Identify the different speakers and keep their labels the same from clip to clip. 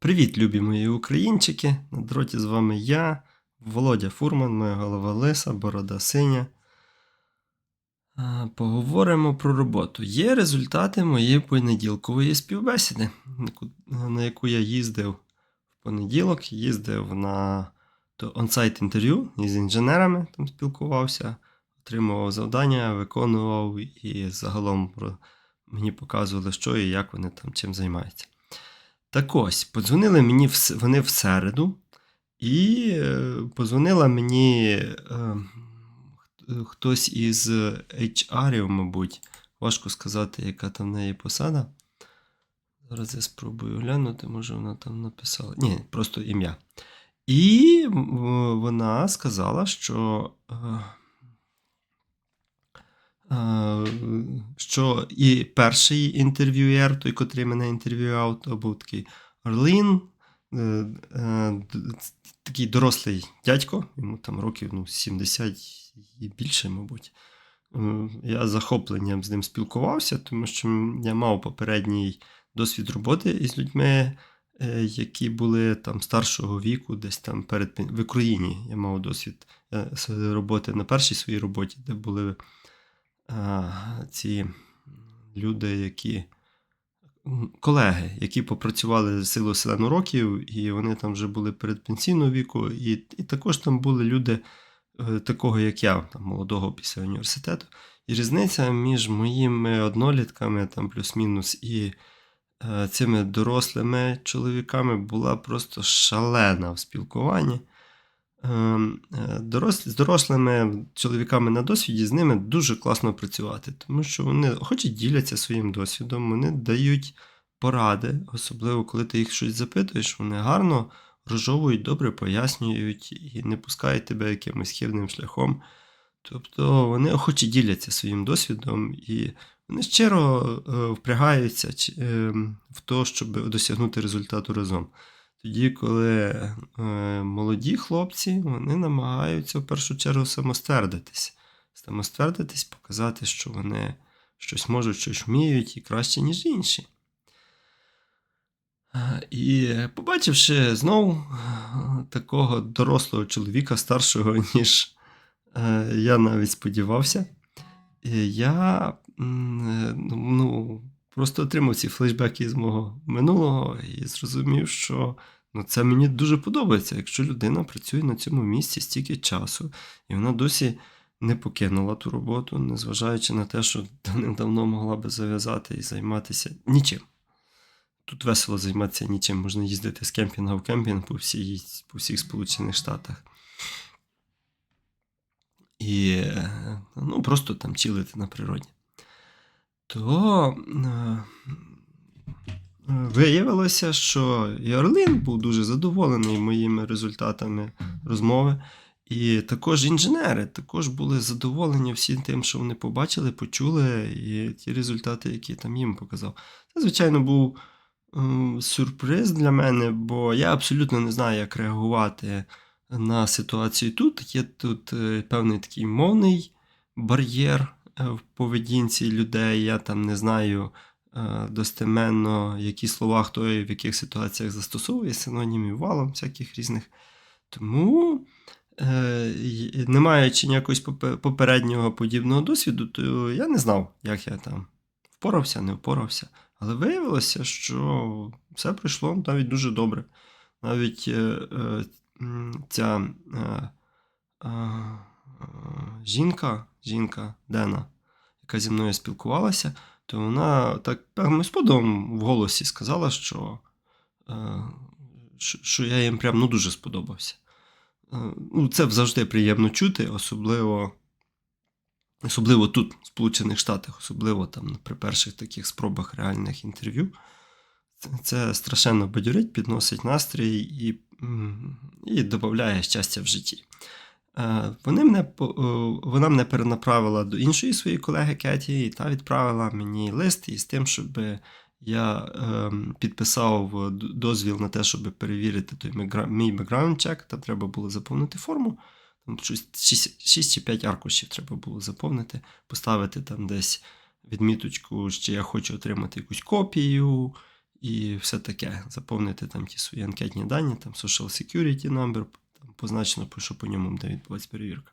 Speaker 1: Привіт, любі мої українчики! На дроті з вами я, Володя Фурман, моя голова лиса, борода синя. Поговоримо про роботу. Є результати моєї понеділкової співбесіди, на яку я їздив в понеділок, їздив на онсайт інтерв'ю із інженерами, там спілкувався, отримував завдання, виконував і загалом мені показували, що і як вони там чим займаються. Так ось, подзвонили мені в, вони в середу, і е, подзвонила мені е, хтось із HR, мабуть. Важко сказати, яка там в неї посада. Зараз я спробую глянути, може вона там написала. Ні, просто ім'я. І вона сказала, що. Е, що і перший інтерв'юєр, той, котрий мене інтерв'ював, то був такий Орлін, е, е, такий дорослий дядько, йому там років ну, 70 і більше, мабуть. Я захопленням з ним спілкувався, тому що я мав попередній досвід роботи із людьми, які були там старшого віку, десь там перед в Україні. Я мав досвід роботи на першій своїй роботі, де були ці люди, які колеги, які попрацювали силу селену років, і вони там вже були передпенсійного віку, і, і також там були люди е, такого, як я, там, молодого після університету. І різниця між моїми однолітками, там плюс-мінус, і е, цими дорослими чоловіками була просто шалена в спілкуванні. Ем, е, дорослі, з дорослими чоловіками на досвіді з ними дуже класно працювати, тому що вони хоч і діляться своїм досвідом, вони дають поради, особливо коли ти їх щось запитуєш, вони гарно розжовують, добре пояснюють і не пускають тебе якимось хибним шляхом. Тобто вони охоче діляться своїм досвідом і вони щиро е, впрягаються ем, в те, щоб досягнути результату разом. Тоді, коли е, молоді хлопці, вони намагаються в першу чергу самоствердитись. Самоствердитись, показати, що вони щось можуть, щось вміють і краще, ніж інші. Е, І побачивши знову е, такого дорослого чоловіка, старшого, ніж е, я навіть сподівався, я ну, просто отримав ці флешбеки з мого минулого і зрозумів, що ну, це мені дуже подобається. Якщо людина працює на цьому місці стільки часу, і вона досі не покинула ту роботу, незважаючи на те, що давним-давно могла би зав'язати і займатися нічим. Тут весело займатися нічим, можна їздити з кемпінга в кемпінг по, всій, по всіх Сполучених Штатах. І ну, просто там чилити на природі. То е, виявилося, що і був дуже задоволений моїми результатами розмови. І також інженери також були задоволені всім тим, що вони побачили, почули, і ті результати, які там їм показав. Це, звичайно, був ем, сюрприз для мене, бо я абсолютно не знаю, як реагувати на ситуацію тут. Є тут е, певний такий мовний бар'єр е, в поведінці людей. Я там не знаю е, достеменно, які слова хто і в яких ситуаціях застосовує синонімів валом всяких різних. Тому, е, не маючи якогось попереднього подібного досвіду, то я не знав, як я там впорався, не впорався. Але виявилося, що все пройшло навіть дуже добре. Навіть е, е, ця е, е, жінка, жінка Дена, яка зі мною спілкувалася, то вона так певним сподобом в голосі сказала, що, е, що, що я їм прям ну, дуже сподобався. Е, Ну, це завжди приємно чути, особливо, особливо тут, в Сполучених Штатах, особливо там при перших таких спробах реальних інтерв'ю. Це, страшенно бадьорить, підносить настрій і, і додає щастя в житті. Е, Вони мене, е, вона мене перенаправила до іншої своєї колеги Кеті, і та відправила мені лист із тим, щоб я ем, підписав дозвіл на те, щоб перевірити той мій бекграунд чек. Там треба було заповнити форму. Там щось 6 чи 5 аркушів треба було заповнити, поставити там десь відміточку, що я хочу отримати якусь копію, і все таке. Заповнити там ті свої анкетні дані, там social security number, позначено, що по ньому буде відбуватися перевірка.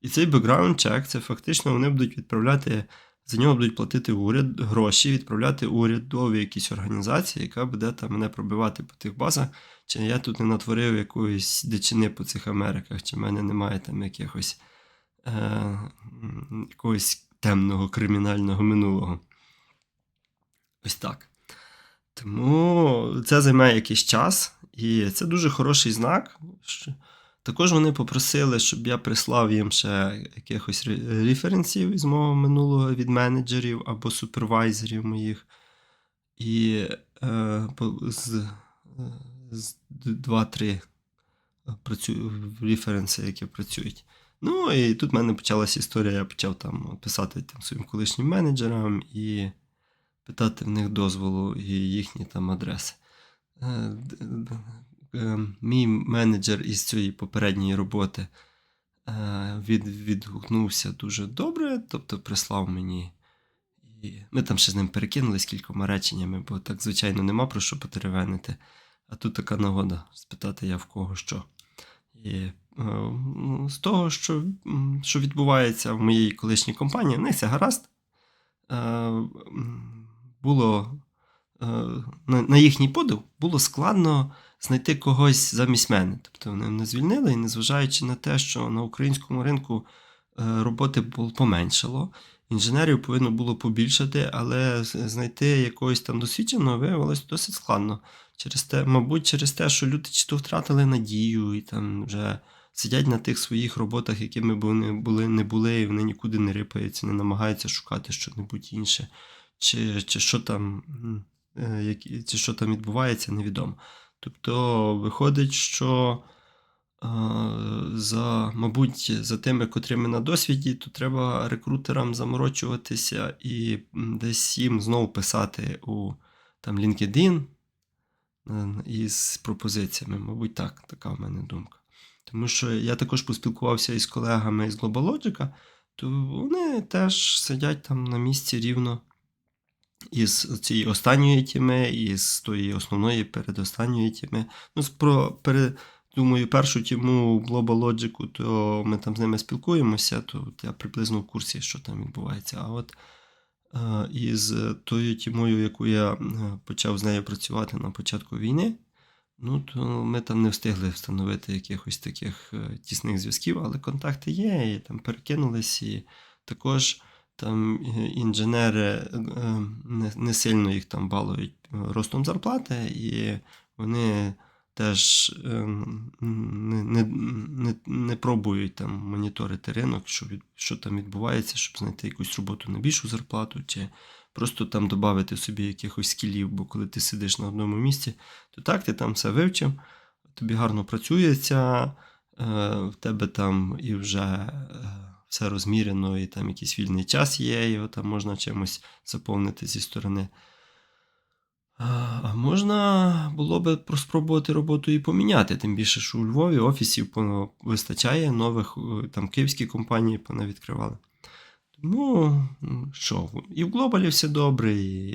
Speaker 1: І цей background check це фактично вони будуть відправляти, за нього будуть платити уряд гроші, відправляти урядові якісь організації, яка буде там мене пробивати по тих базах, чи я тут не натворив якоїсь дичини по цих Америках, чи в мене немає там якихось е, якогось темного кримінального минулого. Ось так. Тому це займає якийсь час, і це дуже хороший знак. що- Також вони попросили, щоб я прислав їм ще якихось референсів із мого минулого від менеджерів або супервайзерів моїх. І е, з, е, з 2-3 референси, які працюють. Ну, і тут в мене почалася історія, я почав там писати тим своїм колишнім менеджерам і питати в них дозволу і їхні там адреси. Е, д- д- е, Мій менеджер із цієї попередньої роботи е, від, відгукнувся дуже добре, тобто прислав мені. І ми там ще з ним перекинулись кількома реченнями, бо так, звичайно, нема про що потеревенити. А тут така нагода спитати я в кого що. І е, ну, з того, що, що відбувається в моїй колишній компанії, в це гаразд. Е, було на їхній подив було складно знайти когось замість мене. Тобто вони мене звільнили, і незважаючи на те, що на українському ринку е, роботи поменшало, інженерів повинно було побільшати, але знайти якогось там досвідченого виявилось досить складно. Через те, мабуть, через те, що люди чи то втратили надію і там вже сидять на тих своїх роботах, якими б вони були, не були, і вони нікуди не рипаються, не намагаються шукати щось інше, чи, чи що там, е, чи що там відбувається, невідомо. Тобто виходить, що за, мабуть, за тими, котрими на досвіді, то треба рекрутерам заморочуватися і десь їм знову писати у там LinkedIn е, із пропозиціями. Мабуть, так, така в мене думка. Тому що я також поспілкувався із колегами із GlobalLogic, то вони теж сидять там на місці рівно із цієї останньої тіми, і з тої основної передостанньої тіми. Ну, про пере, думаю, першу тіму Global Logic, то ми там з ними спілкуємося, то я приблизно в курсі, що там відбувається. А от е, із тою тімою, яку я е, почав з нею працювати на початку війни, ну, то ми там не встигли встановити якихось таких е, тісних зв'язків, але контакти є, і там перекинулись, і також там е, інженери е, не, сильно їх там балують ростом зарплати, і вони теж е, не, не, не, не пробують там моніторити ринок, що, від, що там відбувається, щоб знайти якусь роботу на більшу зарплату, чи просто там додати собі якихось скілів, бо коли ти сидиш на одному місці, то так, ти там все вивчив, тобі гарно працюється, в тебе там і вже. Все розмірено, і там якийсь вільний час є, його там можна чимось заповнити зі сторони. А можна було би про- спробувати роботу і поміняти, тим більше, що у Львові офісів вистачає нових, е, там київські компанії понавідкривали. Тому що, і в Глобалі все добре, і,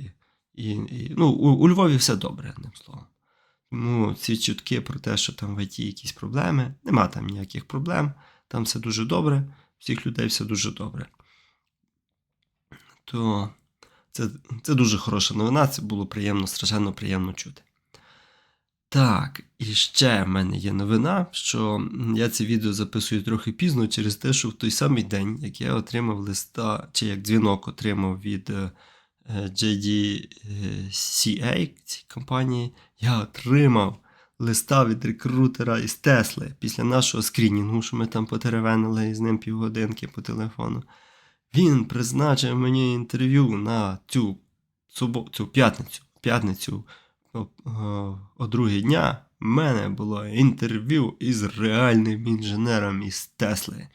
Speaker 1: і, і ну, у, у Львові все добре, одним словом. Тому ці чутки про те, що там в ІТ якісь проблеми, нема там ніяких проблем, там все дуже добре, всіх людей все дуже добре. То це, це дуже хороша новина, це було приємно, страшенно приємно чути. Так, і ще в мене є новина, що я це відео записую трохи пізно через те, що в той самий день, як я отримав листа, чи як дзвінок отримав від е, JDCA цій компанії, я отримав листа від рекрутера із Тесли після нашого скрінінгу, що ми там потеревенили з ним півгодинки по телефону. Він призначив мені інтерв'ю на цю, субо- цю п'ятницю. П'ятницю о, о, о другій дня в мене було інтерв'ю із реальним інженером із Тесли,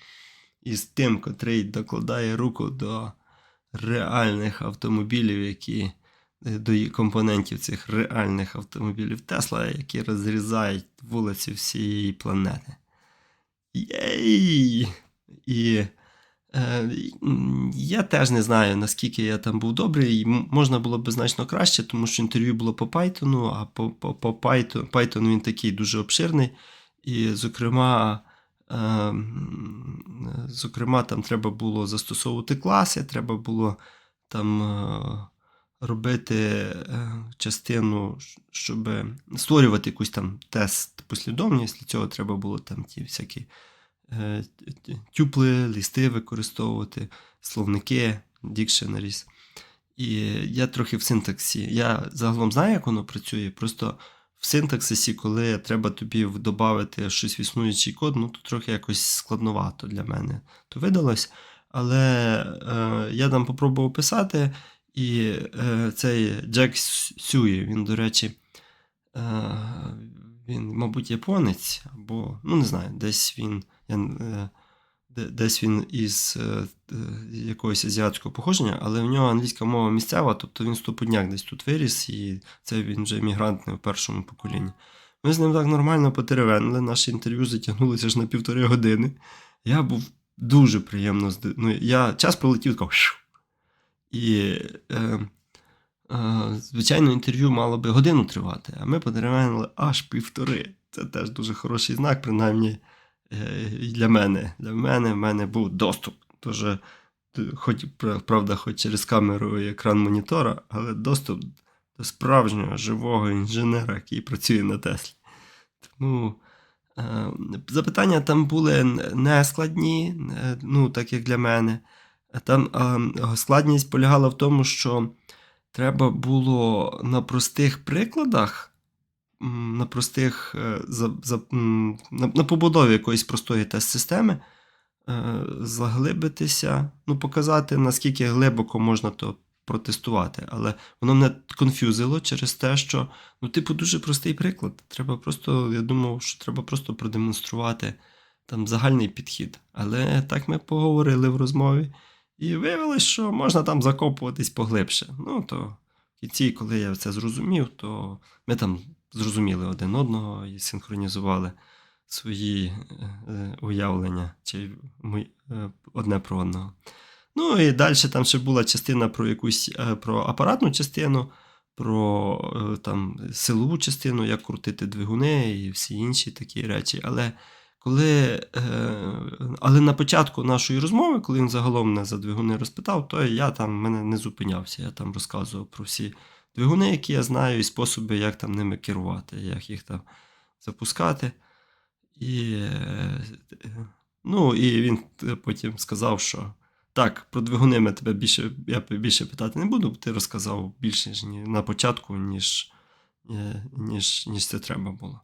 Speaker 1: із тим, котрий докладає руку до реальних автомобілів, які до компонентів цих реальних автомобілів Тесла, які розрізають вулиці всієї планети. Єй! І Е, Я теж не знаю, наскільки я там був добрий. Можна було б значно краще, тому що інтерв'ю було по Python, а по, по, по Python, Python він такий дуже обширний. І, зокрема, е, зокрема, там треба було застосовувати класи, треба було там е, робити е, частину, щоб створювати якусь там тест послідовність. Для цього треба було там ті всякі е, тюпли, листи використовувати, словники, dictionaries. І я трохи в синтаксі. Я загалом знаю, як воно працює. Просто в синтаксисі, коли треба тобі додати щось в існуючий код, ну то трохи якось складновато для мене то видалось. Але е, я там попробував писати, і е, цей Джек Сюї, він, до речі, е, він, мабуть, японець, або, ну не знаю, десь він. Я, е, десь він із е, е, якогось азіатського походження, але в нього англійська мова місцева, тобто він стопудняк десь тут виріс, і це він вже емігрант не в першому поколінні. Ми з ним так нормально потеревенили, наше інтерв'ю затягнулося аж на півтори години. Я був дуже приємно здив... ну, я час пролетів такого. І, е, е, звичайно, інтерв'ю мало би годину тривати, а ми потеревенили аж півтори. Це теж дуже хороший знак, принаймні е, для мене. Для мене в мене був доступ. Тож, е, хоч, правда, хоч через камеру і екран монітора, але доступ до справжнього живого інженера, який працює на Теслі. Тому е, запитання там були не складні, е, ну, так як для мене. Там е, складність полягала в тому, що треба було на простих прикладах на простих е, за, за, на, на побудові якоїсь простої тест-системи е, заглибитися, ну, показати, наскільки глибоко можна то протестувати. Але воно мене конфюзило через те, що, ну, типу, дуже простий приклад. Треба просто, я думав, що треба просто продемонструвати там загальний підхід. Але так ми поговорили в розмові. І виявилось, що можна там закопуватись поглибше. Ну, то в кінці, коли я це зрозумів, то ми там зрозуміли один одного і синхронізували свої е, уявлення чи е, одне про одного. Ну і далі там ще була частина про якусь е, про апаратну частину, про е, там силову частину, як крутити двигуни і всі інші такі речі. Але коли, е, але на початку нашої розмови, коли він загалом мене за двигуни розпитав, то я там мене не зупинявся. Я там розказував про всі двигуни, які я знаю, і способи, як там ними керувати, як їх там запускати. І, ну, і він потім сказав, що так, про двигуни ми тебе більше, я більше питати не буду, бо ти розказав більше ніж на початку, ніж, е, ніж, ніж це треба було.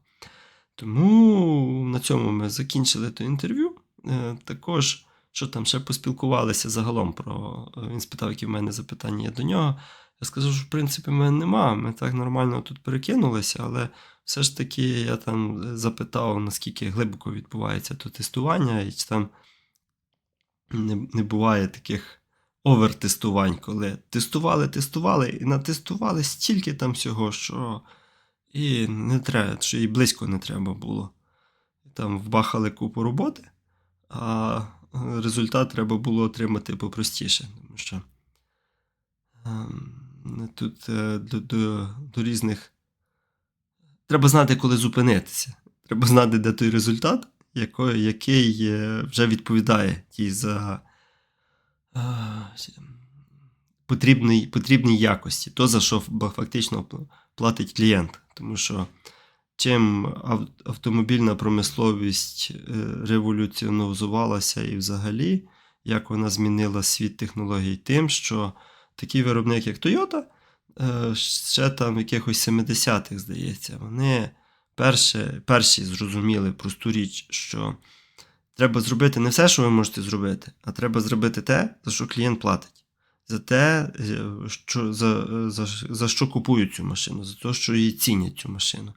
Speaker 1: Тому на цьому ми закінчили то інтерв'ю. Е, Також, що там ще поспілкувалися загалом про. Він спитав, які в мене запитання є до нього. Я сказав, що в принципі в мене нема. Ми так нормально тут перекинулися, але все ж таки я там запитав, наскільки глибоко відбувається то тестування, і чи там не, не буває таких овертестувань, коли тестували, тестували і натестували стільки там всього, що і не треба, що і близько не треба було. Там вбахали купу роботи, а результат треба було отримати попростіше, тому що ем, тут е, до, до, до різних. Треба знати, коли зупинитися. Треба знати, де той результат, яко- який е, вже відповідає тій за е, потрібній, потрібній якості, то, за що фактично платить клієнт. Тому що чим автомобільна промисловість е, революціонізувалася і взагалі, як вона змінила світ технологій, тим, що такий виробник, як Toyota, е, ще там якихось 70-х, здається, вони перші, перші зрозуміли просту річ, що треба зробити не все, що ви можете зробити, а треба зробити те, за що клієнт платить. За те, е, що, за, за, за що купують цю машину, за те, що її цінять цю машину.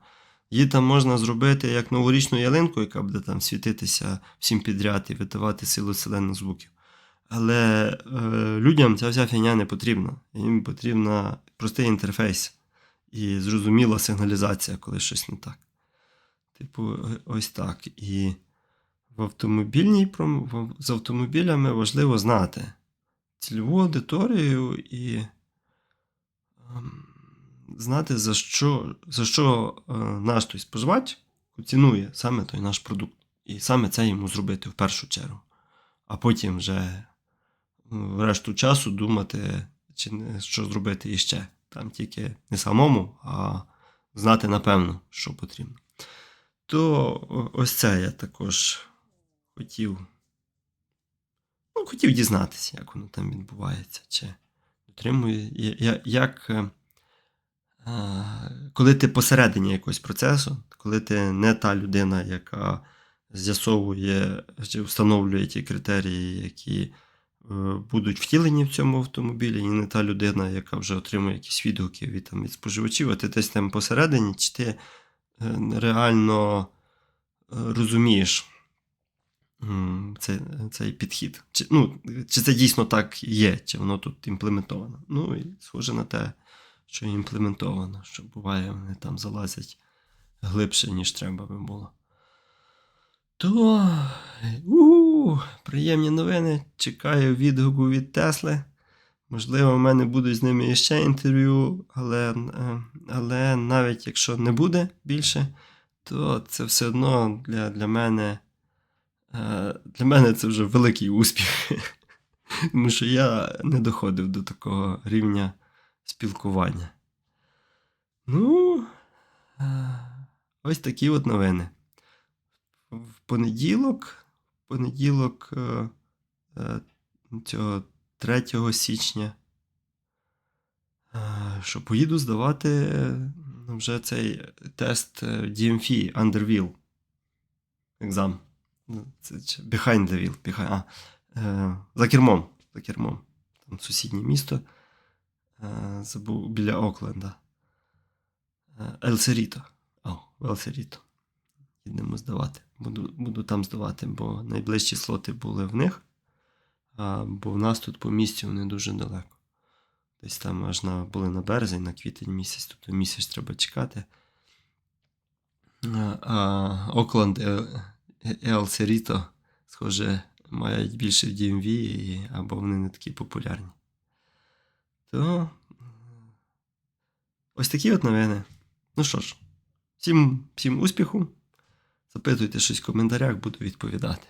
Speaker 1: Її там можна зробити як новорічну ялинку, яка буде там світитися всім підряд і видавати силу селених звуків. Але е, людям ця вся фігня не потрібна. Їм потрібна простий інтерфейс і зрозуміла сигналізація, коли щось не так. Типу, ось так. І в автомобільній з автомобілями важливо знати цільову аудиторію і ем, знати, за що, за що е, наш той споживач цінує саме той наш продукт. І саме це йому зробити в першу чергу. А потім вже м, решту часу думати, чи що зробити іще. Там тільки не самому, а знати напевно, що потрібно. То ось це я також хотів. Ну, хотів дізнатися, як воно там відбувається, чи дотримує. Як, е, е, коли ти посередині якогось процесу, коли ти не та людина, яка з'ясовує чи встановлює ті критерії, які е, будуть втілені в цьому автомобілі, і не та людина, яка вже отримує якісь відгуки від, там, від споживачів, а ти десь там посередині, чи ти реально розумієш м, цей, підхід. Чи, ну, чи це дійсно так є, чи воно тут імплементовано. Ну і схоже на те, що імплементовано, що буває, вони там залазять глибше, ніж треба би було. То у приємні новини. Чекаю відгуку від Тесли. Можливо, в мене будуть з ними іще інтерв'ю, але, е, але навіть якщо не буде більше, то це все одно для, для мене. Е, Для мене це вже великий успіх. Тому що я не доходив до такого рівня спілкування. Ну, е, ось такі от новини. В понеділок, в понеділок е, цього 3 січня, що поїду здавати вже цей тест DMF Under Екзам. Ну, Це behind the wheel. Behind, а, е, за кермом. За кермом. Там сусіднє місто. Е, забув біля Окленда. Е, Ел О, Їдемо здавати. Буду, буду там здавати, бо найближчі слоти були в них. А, бо в нас тут по місті вони дуже далеко. Десь там аж на, були на березень, на квітень місяць, тобто місяць треба чекати. А, а Окленд і Ел схоже, мають більше DMV, або вони не такі популярні. То ось такі от новини. Ну що ж, всім, всім успіху. Запитуйте щось в коментарях, буду відповідати.